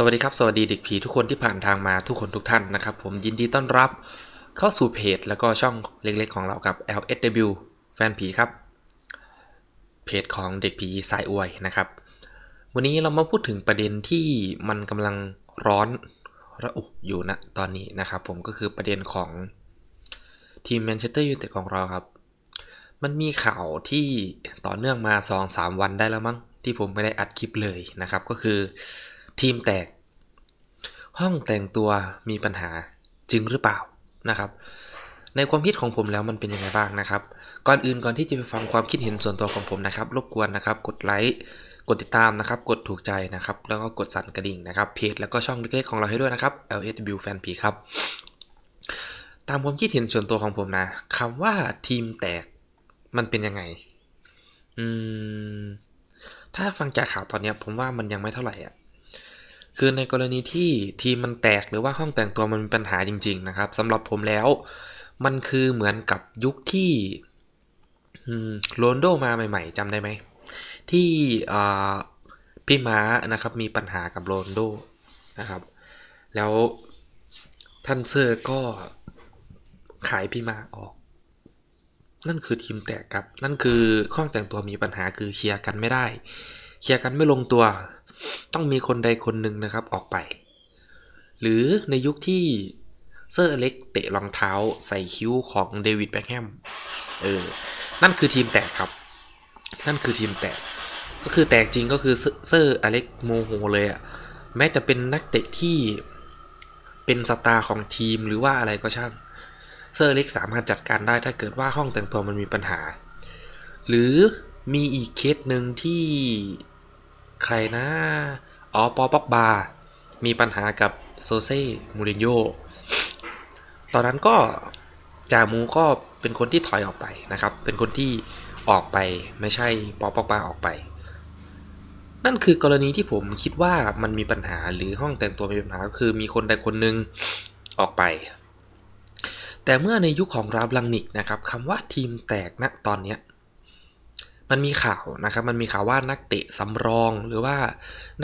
สวัสดีครับ สวัสดีเด็กผีทุกคนที่ผ่านทางมาทุกคนทุกท่านนะครับ ผมยินดีต้อนรับเข้าสู่เพจ แล้วก็ช่องเล็กๆของเรากับ LSW แฟนผีครับ เพจของเด็กผีสายอวยนะครับ วันนี้เรามาพูดถึงประเด็นที่มันกำลังร้อนระอุอยู่ณตอนนี้นะครับ ผมก็คือประเด็นของทีมแมนเชสเตอร์ยูไนเต็ดของเราครับ มันมีข่าวที่ต่อเนื่องมา 2-3 วันได้แล้วมั้งที่ผมไม่ได้อัดคลิปเลยนะครับก็คือ ทีมแตก ห้องแต่งตัวมีปัญหาจริงหรือเปล่านะครับ ในความคิดของผมแล้วมันเป็นยังไงบ้างนะครับ ก่อนอื่นก่อนที่จะไปฟังความคิดเห็นส่วนตัวของผมนะครับ รบกวนนะครับ กดไลค์กดติดตามนะครับ กดถูกใจนะครับ แล้วก็กดสั่นกระดิ่งนะครับเพจแล้วก็ช่องเล็กๆของเราให้ด้วยนะครับ LSW Fan P ครับตามความคิดเห็นส่วนตัวของผมนะคำว่าทีมแตกมันเป็นยังไง อืม ถ้าฟังจากข่าวตอนนี้ผมว่ามันยังไม่เท่าไหร่อะ คือในกรณีที่ทีมมันแตกหรือว่าห้องแต่งตัวมันมีปัญหาจริง ๆ นะครับสำหรับผมแล้ว มันคือเหมือนกับยุคที่โรนโดมาใหม่ ๆจำได้ไหม ที่พี่ม้านะครับมีปัญหากับโรนโดนะครับ แล้วท่านเซอร์ก็ขายพี่ม้าออกนั่นคือทีมแตกครับ นั่นคือห้องแต่งตัวมีปัญหาคือเคลียร์กันไม่ได้ เคลียร์กันไม่ลงตัว ต้องมีคนใดคนหนึ่งนะครับออกไป หรือในยุคที่เซอร์อเล็กเตะรองเท้าใส่คิ้วของเดวิดแบ็คแฮมเออ นั่นคือทีมแตกครับ นั่นคือทีมแตก ก็คือแตกจริงก็คือเซอร์อเล็กโมโหเลยอะแม้จะเป็นนักเตะที่เป็นสตาร์ของทีมหรือว่าอะไรก็ช่าง เซอร์อเล็กสามารถจัดการได้ถ้าเกิดว่าห้องแต่งตัวมันมีปัญหา หรือมีอีกเคสหนึ่งที่ ใครนะ อ๋อ ปอป็อกบา มีปัญหากับโซเซ่ มูรินโญ่ตอนนั้นก็จามูก็เป็นคนที่ถอยออกไปนะครับ เป็นคนที่ออกไปไม่ใช่ปอป็อกบาออกไป นั่นคือกรณีที่ผมคิดว่ามันมีปัญหาหรือห้องแต่งตัวมีปัญหาคือมีคนใดคนหนึ่งออกไป แต่เมื่อในยุคของราบลังนิกนะครับคำว่าทีมแตกณตอนเนี้ย มันมีข่าวนะครับ มันมีข่าวว่านักเตะสำรองหรือว่า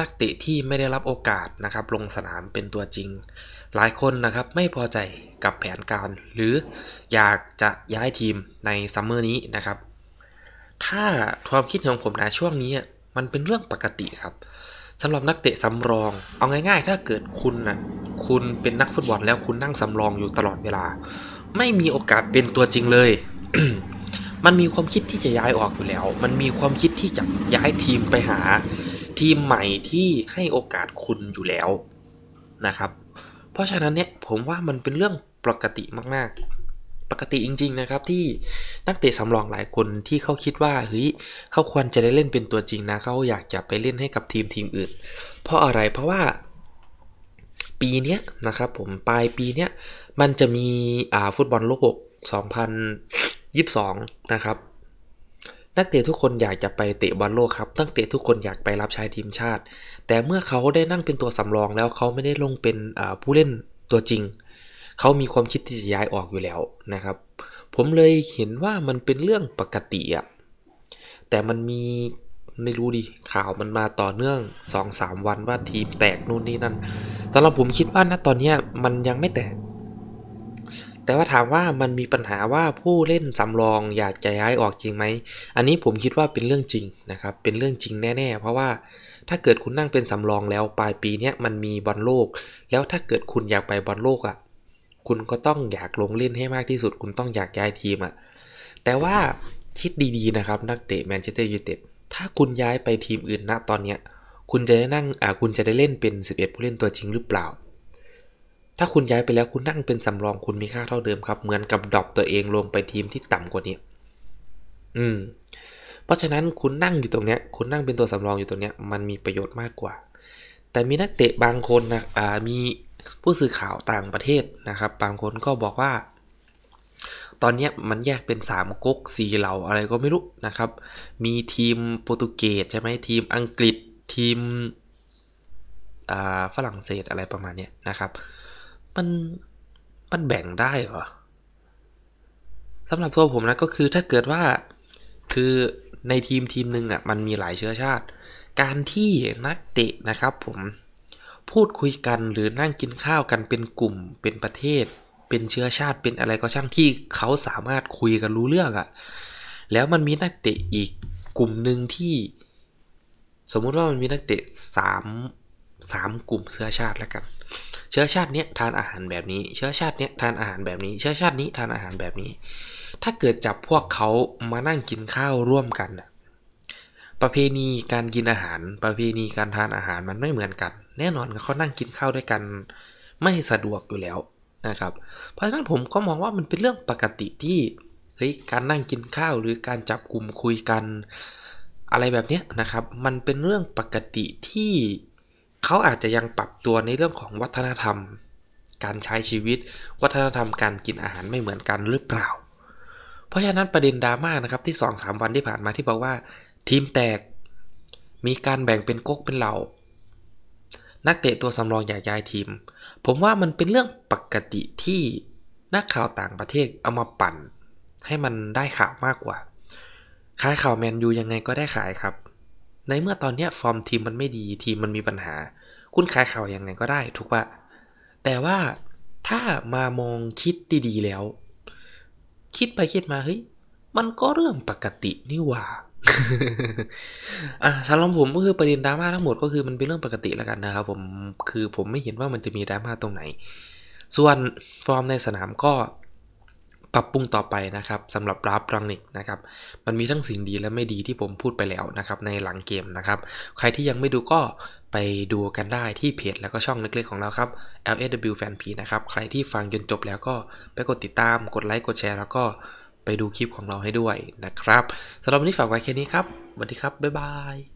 นักเตะที่ไม่ได้รับโอกาสนะครับ ลงสนามเป็นตัวจริง หลายคนนะครับไม่พอใจกับแผนการ หรืออยากจะย้ายทีมในซัมเมอร์นี้นะครับ ถ้าความคิดของผมนะช่วงนี้มันเป็นเรื่องปกติครับสำหรับนักเตะสำรอง เอาง่ายๆ ถ้าเกิดคุณนะคุณเป็นนักฟุตบอลแล้วคุณนั่งสำรองอยู่ตลอดเวลา ไม่มีโอกาสเป็นตัวจริงเลย มันมีความคิดที่จะย้ายออกอยู่แล้ว มันมีความคิดที่จะย้ายทีมไปหา ทีมใหม่ที่ให้โอกาสคุณอยู่แล้วนะครับ เพราะฉะนั้นเนี่ยผมว่ามันเป็นเรื่องปกติมากๆ ปกติจริง ๆนะครับที่นักเตะสำรองหลายคนที่เขาคิดว่าเฮ้ยเขาควรจะได้เล่นเป็นตัวจริงนะเขาอยากจะไปเล่นให้กับทีมทีมอื่น เพราะอะไรเพราะว่าปีนี้นะครับผมปลายปีเนี้ยมันจะมีอ่าฟุตบอลโลก6 2 0 22 นะครับนักเตะทุกคนอยากจะไปเตะบอลโลกครับนักเตะทุกคนอยากไปรับใช้ทีมชาติ แต่เมื่อเขาได้นั่งเป็นตัวสำรองแล้วเขาไม่ได้ลงเป็นผู้เล่นตัวจริง เขามีความคิดที่จะย้ายออกอยู่แล้วนะครับ ผมเลยเห็นว่ามันเป็นเรื่องปกติอะแต่มันมีไม่รู้ดิข่าวมันมาต่อเนื่อง 2-3 วันว่าทีมแตกนู่นนี่นั่นสำหรับผมคิดว่าณตอนนี้มันยังไม่แตก แต่ว่าถามว่ามันมีปัญหาว่าผู้เล่นสำรองอยากจะย้ายออกจริงไหม อันนี้ผมคิดว่าเป็นเรื่องจริงนะครับ เป็นเรื่องจริงแน่ ๆ เพราะว่าถ้าเกิดคุณนั่งเป็นสำรองแล้วปลายปีเนี้ยมันมีบอลโลก แล้วถ้าเกิดคุณอยากไปบอลโลกอะ่ะ คุณก็ต้องอยากลงเล่นให้มากที่สุด คุณต้องอยากย้ายทีมอะ่ะ แต่ว่าคิดดีๆนะครับนักเตะแมนเชสเตอร์ยูไนเต็ด ถ้าคุณย้ายไปทีมอื่นณตอนเนี้ย คุณจะได้นั่ง อ่า คุณจะได้เล่นเป็น 11 ผู้เล่นตัวจริงหรือเปล่า ถ้าคุณย้ายไปแล้วคุณนั่งเป็นสำรองคุณมีค่าเท่าเดิมครับ เหมือนกับดรอปตัวเองลงไปทีมที่ต่ำกว่านี้ อืม เพราะฉะนั้นคุณนั่งอยู่ตรงเนี้ย คุณนั่งเป็นตัวสำรองอยู่ตรงเนี้ย มันมีประโยชน์มากกว่า แต่มีนักเตะบางคนนะอ่ามีผู้สื่อข่าวต่างประเทศนะครับ บางคนก็บอกว่า ตอนนี้มันแยกเป็น3ก๊ก4เหล่าอะไรก็ไม่รู้นะครับ มีทีมโปรตุเกสใช่ไหมทีมอังกฤษทีมฝรั่งเศสอะไรประมาณนี้นะครับ มันมันแบ่งได้เหรอสำหรับตัวผมนะก็คือถ้าเกิดว่าคือในทีมทีมหนึ่งอะมันมีหลายเชื้อชาติ การที่นักเตะนะครับ ผมพูดคุยกันหรือนั่งกินข้าวกันเป็นกลุ่มเป็นประเทศ เป็นเชื้อชาติเป็นอะไรก็ช่างที่เขาสามารถคุยกันรู้เรื่องอะแล้วมันมีนักเตะอีกกลุ่มหนึ่งที่ สมมุติว่ามันมีนักเตะสามสามกลุ่มเชื้อชาติแล้วกัน เชื้อชาติเนี้ยทานอาหารแบบนี้ เชื้อชาติเนี้ยทานอาหารแบบนี้ เชื้อชาตินี้ทานอาหารแบบนี้ ถ้าเกิดจับพวกเขามานั่งกินข้าวร่วมกันประเพณีการกินอาหาร ประเพณีการทานอาหารมันไม่เหมือนกัน แน่นอนเขานั่งกินข้าวด้วยกัน ไม่สะดวกอยู่แล้วนะครับ เพราะฉะนั้นผมก็มองว่ามันเป็นเรื่องปกติที่เฮ้ยการนั่งกินข้าวหรือการจับกลุ่มคุยกัน อะไรแบบนี้นะครับ มันเป็นเรื่องปกติที่ เขาอาจจะยังปรับตัวในเรื่องของวัฒนธรรม การใช้ชีวิต วัฒนธรรมการกินอาหารไม่เหมือนกันหรือเปล่า เพราะฉะนั้นประเด็นดราม่านะครับที่2อสวันที่ผ่านมาที่บอกว่า ทีมแตกมีการแบ่งเป็นก๊กเป็นเหล่า นักเตะตัวสำรองอยากย้ายทีม ผมว่ามันเป็นเรื่องปกติที่นักข่าวต่างประเทศเอามาปั่น ให้มันได้ข่าวมากกว่าขายข่าวแมนยูยังไงก็ได้ขายครับ ในเมื่อตอนเนี้ยฟอร์มทีมมันไม่ดีทีมมันมีปัญหา คุณขายข่าวยังไงก็ได้ ถูกปะแต่ว่าถ้ามามองคิดดีๆแล้ว คิดไปคิดมาเฮ้ยมันก็เรื่องปกตินี่หว่าอะสำหรับผมก็คือประเด็นดราม่าทั้งหมดก็คือมันเป็นเรื่องปกติแล้วกันนะครับผมคือผมไม่เห็นว่ามันจะมีดราม่าตรงไหน ส่วนฟอร์มในสนามก็ ปรับปรุงต่อไปนะครับสำหรับราฟรังนิกนะครับมันมีทั้งสิ่งดีและไม่ดีที่ผมพูดไปแล้วนะครับในหลังเกมนะครับใครที่ยังไม่ดูก็ไปดูกันได้ที่เพจแล้วก็ช่องเล็กๆของเราครับ LSW Fan P นะครับใครที่ฟังจนจบแล้วก็ไปกดติดตามกดไลค์กดแชร์แล้วก็ไปดูคลิปของเราให้ด้วยนะครับสำหรับวันนี้ฝากไว้แค่นี้ครับสวัสดีครับบ๊ายบาย